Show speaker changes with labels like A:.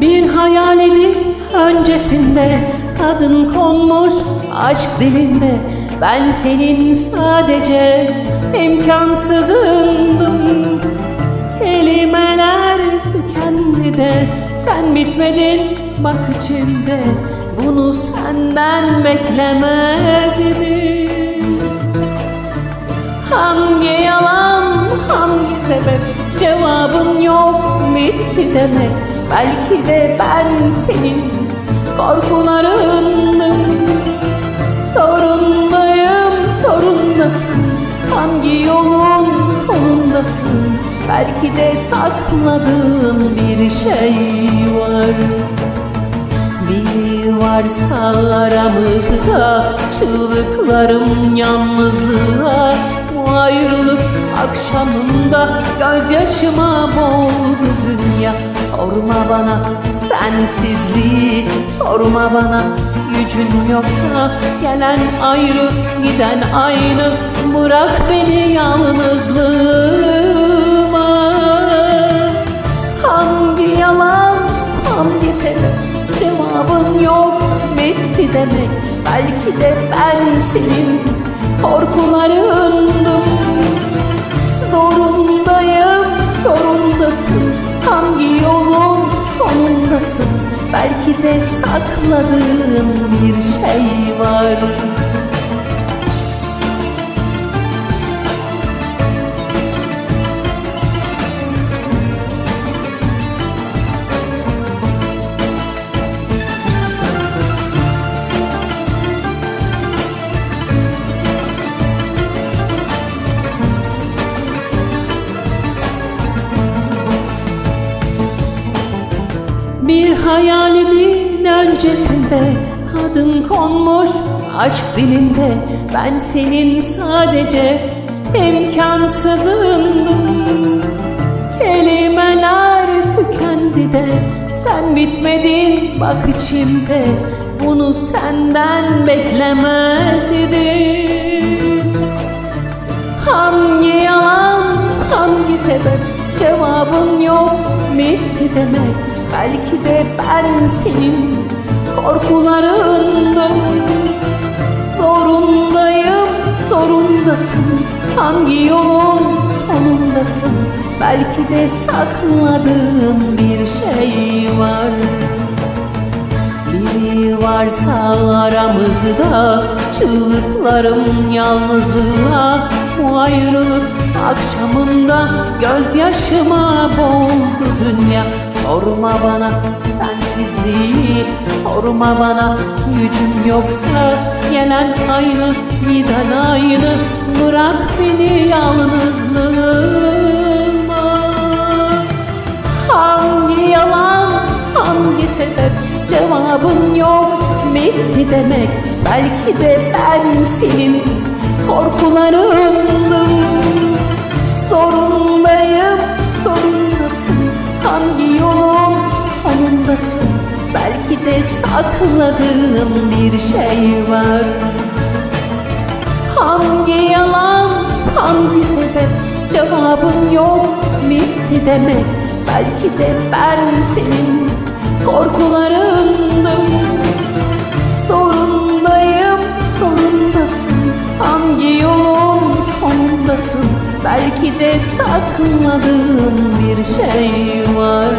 A: Bir hayalin öncesinde adın konmuş aşk dilinde. Ben senin sadece imkansızındım. Kelimeler tükendi de sen bitmedin bak içimde Bunu senden beklemezdim Hangi yalan, hangi sebep? Cevabın yok bitti demek Belki de ben senin korkularındım Sorundayım, sorundasın. Hangi yolun sonundasın? Belki de sakladığın bir şey var. Biri varsa aramızda Çığlıklarım yalnızlığa Bu ayrılık akşamında Gözyaşıma boğdu dünya Sorma bana sensizliği Sorma bana gücün yoksa Gelen ayrı giden aynı. Bırak beni yalnızlığıma. Hangi yalan, hangi sebep? Cevabın yok, bitti demek. Belki de ben senin korkularındım Belki de sakladığın bir şey var Bir hayalin öncesinde adın konmuş aşk dilinde. Ben senin sadece imkansızındım Kelimeler tükendi de sen bitmedin bak içimde. Bunu senden beklemezdim Hangi yalan, hangi sebep? Cevabın yok, bitti demek Belki de ben senin korkularındım Zorundayım, zorundasın. Hangi yolun sonundasın? Belki de sakladığın bir şey var. Biri varsa aramızda Çığlıklarım yalnızlığa Bu ayrılık akşamında Gözyaşıma boğuldu dünya Sorma bana sensizliği Sorma bana gücüm yoksa Gelen aynı giden aynı. Bırak beni yalnızlığıma. Hangi yalan, hangi sebep? Cevabın yok, bitti demek. Belki de ben senin korkularındım de sakladığın bir şey var. Hangi yalan, hangi sebep? Cevabın yok, bitti demek. Belki de ben senin korkularındım. Zorundayım, zorundasın. Hangi yolun sonundasın? Belki de sakladığın bir şey var